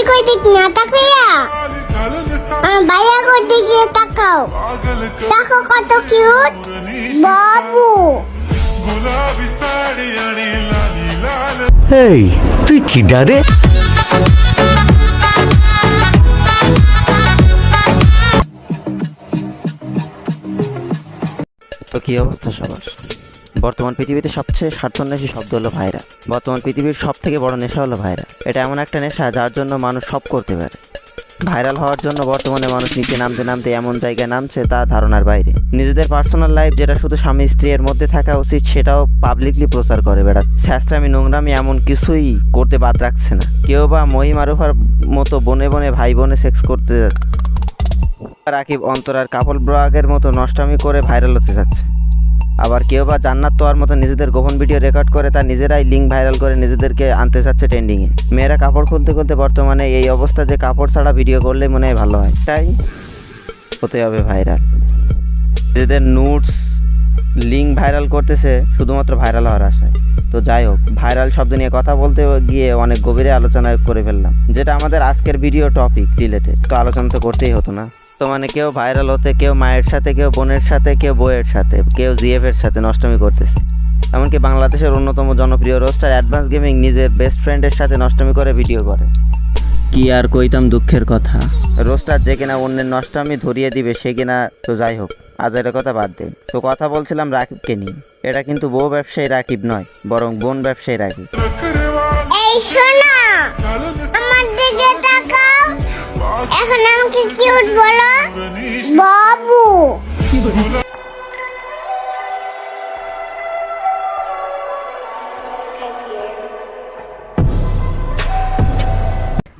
তুমি কইতে না তাকাইয়া? আমার ভাইয়া কইতে গিয়ে তাকাও। দেখো কত কিউট। বাবু। এই তুই কি ডারে? তো কি অবস্থা সবার? বর্তমান পৃথিবীতে সবচেয়ে স্বার্থন্বেষী শব্দ হলো ভাইরা বর্তমান পৃথিবীর সব থেকে বড় নেশা হলো ভাইরা এটা এমন একটা নেশা যার জন্য মানুষ সব করতে পারে। ভাইরাল হওয়ার জন্য বর্তমানে মানুষ নিচে নামতে নামতে এমন জায়গায় নামছে তা ধারণার বাইরে। নিজেদের পার্সোনাল লাইফ যেটা শুধু স্বামী স্ত্রীর মধ্যে থাকা উচিত সেটাও পাবলিকলি প্রচার করে বেড়া স্যাস্ত্রামি নোংরামি এমন কিছুই করতে বাদ রাখছে না। কেউ বা মহিমারুফার মতো বনে বনে ভাই বোনে সেক্স করতে রাকিব অন্তরার কাপল ব্লগের মতো নষ্টামি করে ভাইরাল হতে যাচ্ছে। আবার কেউ বা জান্নাত তোয়ার মতো নিজেদের গোপন ভিডিও রেকর্ড করে তা নিজেরাই লিঙ্ক ভাইরাল করে নিজেদেরকে আনতে চাচ্ছে ট্রেন্ডিংয়ে মেয়েরা কাপড় খুলতে খুলতে বর্তমানে এই অবস্থা যে কাপড় ছাড়া ভিডিও করলে মনে হয় ভালো হয়। তাই হতে হবে ভাইরাল নিজেদের নোটস লিঙ্ক ভাইরাল করতেছে শুধুমাত্র ভাইরাল হওয়ার আশায়। তো যাই হোক ভাইরাল শব্দ নিয়ে কথা বলতে গিয়ে অনেক গভীরে আলোচনা করে ফেললাম, যেটা আমাদের আজকের ভিডিও টপিক রিলেটেড তো আলোচনা তো করতেই হতো না। তো মানে কেউ ভাইরাল হতে কেউ মায়ের সাথে কেউ বোনের সাথে কেউ বইয়ের সাথে কেউ জিএফ এর সাথে নষ্টমী করতেছে। এমনকি বাংলাদেশের অন্যতম জনপ্রিয় রোস্টার অ্যাডভান্স গেমিং নিজের বেস্ট ফ্রেন্ডের সাথে নষ্টমী করে ভিডিও করে। কি আর কইতাম দুঃখের কথা। রোস্টার যে কিনা অন্যের নষ্টামি ধরিয়ে দিবে সে কিনা তো যাই হোক আজারের কথা বাদ দে। তো কথা বলছিলাম রাকিবকে নিয়ে। এটা কিন্তু বউ ব্যবসায়ী রাকিব নয় বরং বোন ব্যবসায়ী রাকিব। এই শোনা আমার দিকে তাকাও। এখন আমাকে কিউট বলো? বাবু।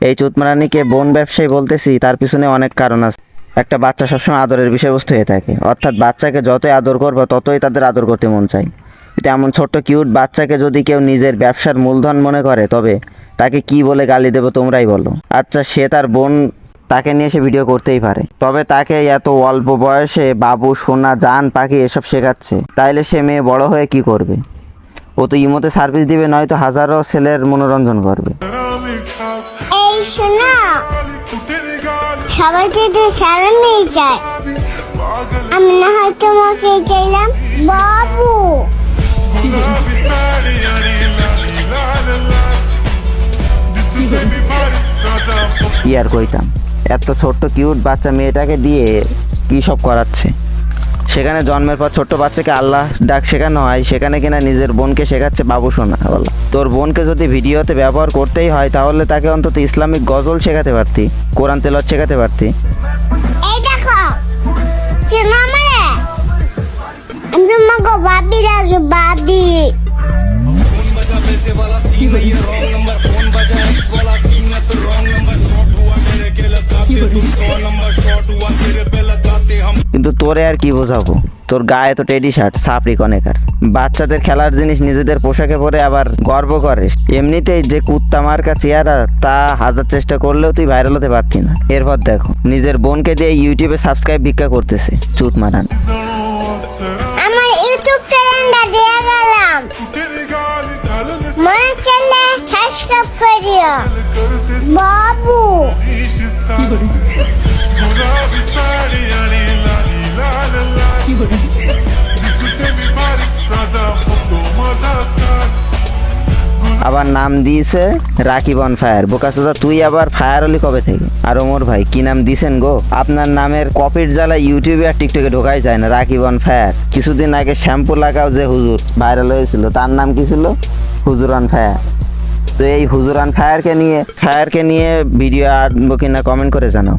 এই চুতমারানিকে বোন ব্যবসায়ী বলতেছি, তার পিছনে অনেক কারণ আছে। একটা বাচ্চা সবসময় আদরের বিষয়বস্তু হয়ে থাকে। অর্থাৎ বাচ্চাকে যতই আদর করব, ততই তাদের আদর করতে মন চায়। এমন ছোট্ট কিউট বাচ্চাকে যদি কেউ নিজের ব্যবসার মূলধন মনে করে, তবে তাকে কি বলে গালি দেবো তোমরাই বলো। আচ্ছা সে তার বোন তাকে নিয়ে সে ভিডিও করতেই পারে। তবে তাকে এত অল্প বয়সে বাবু সোনা জান পাখি এসব শেখাচ্ছে। তাইলে সে মেয়ে বড় হয়ে কি করবে? ও তো ইমোতে সার্ভিস দিবে নয়তো হাজারো ছেলের মনোরঞ্জন করবে। এই নিয়ে যায়। আমি না হয় তোমাকে চাইলাম বাবু। কি আর কইতাম? এত ছোট্ট কিউট বাচ্চা মেয়েটাকে দিয়ে কী সব করাচ্ছে? সেখানে জন্মের পর ছোট্ট বাচ্চাকে আল্লাহ ডাক শেখানো হয় সেখানে কিনা নিজের বোনকে শেখাচ্ছে বাবু সোনা বলা। তোর বোনকে যদি ভিডিওতে ব্যবহার করতেই হয় তাহলে তাকে অন্তত ইসলামিক গজল শেখাতে পারতি কোরআন তেলত শেখাতে পারতি। বাবি বাবি কিন্তু তোরে আর কি বোঝাবো? তোর গায়ে তো টেডি শার্ট সাপড়ি কনেকার। বাচ্চাদের খেলার জিনিস নিজেদের পোশাকে পরে আবার গর্ব করে। এমনিতেই যে কুত্তা মার্কা চেয়ারা তা হাজার চেষ্টা করলেও তুই ভাইরাল হতে পারতি না। এরপর দেখো নিজের বোনকে দিয়ে ইউটিউবে সাবস্ক্রাইব ভিক্ষা করতেছে। চুট মারান। নাম দিয়েছে রাকিব অন ফায়ার বোকাসোদা তুই আবার ফায়ার হলি কবে থেকে? আর ওমর ভাই, কি নাম দিছেন গো? আপনার নামের কপির জ্বালা ইউটিউবে আর টিকটকে ঢোকাই যায় না, রাকিব অন ফায়ার কিছুদিন আগে শ্যাম্পু লাগাও যে হুজুর ভাইরাল হয়েছিল, তার নাম কি ছিল? হুজুর অন ফায়ার তো এই হুজুর অন ফায়ারকে নিয়ে ফায়ারকে নিয়ে ভিডিও আনব কিনা কমেন্ট করে জানাও।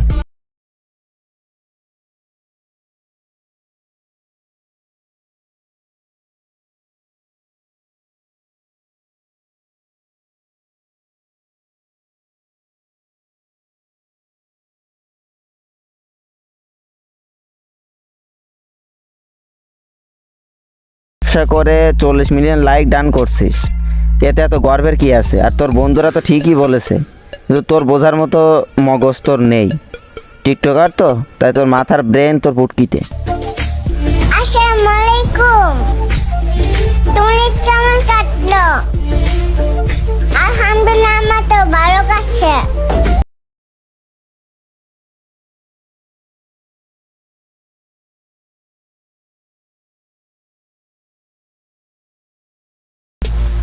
ব্যবসা করে চল্লিশ মিলিয়ন লাইক ডান করছিস। এতে এত গর্বের কি আছে? আর তোর বন্ধুরা তো ঠিকই বলেছে কিন্তু তোর বোঝার মতো মগজ তোর নেই। টিকটকার তো, তাই তোর মাথার ব্রেন তোর পুটকিতে।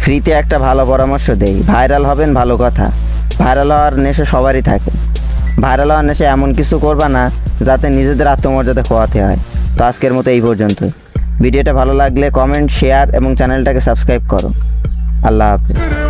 ফ্রিতে একটা ভালো পরামর্শ দেই। ভাইরাল হবেন ভালো কথা। ভাইরাল হওয়ার নেশে সবারই থাকে। ভাইরাল হওয়ার নেশে এমন কিছু করবা না, যাতে নিজেদের আত্মমর্যাদা খোয়াতে হয়। তো আজকের মতো এই পর্যন্ত ভিডিওটা ভালো লাগলে কমেন্ট শেয়ার এবং চ্যানেলটাকে সাবস্ক্রাইব করো। আল্লাহ হাফেজ।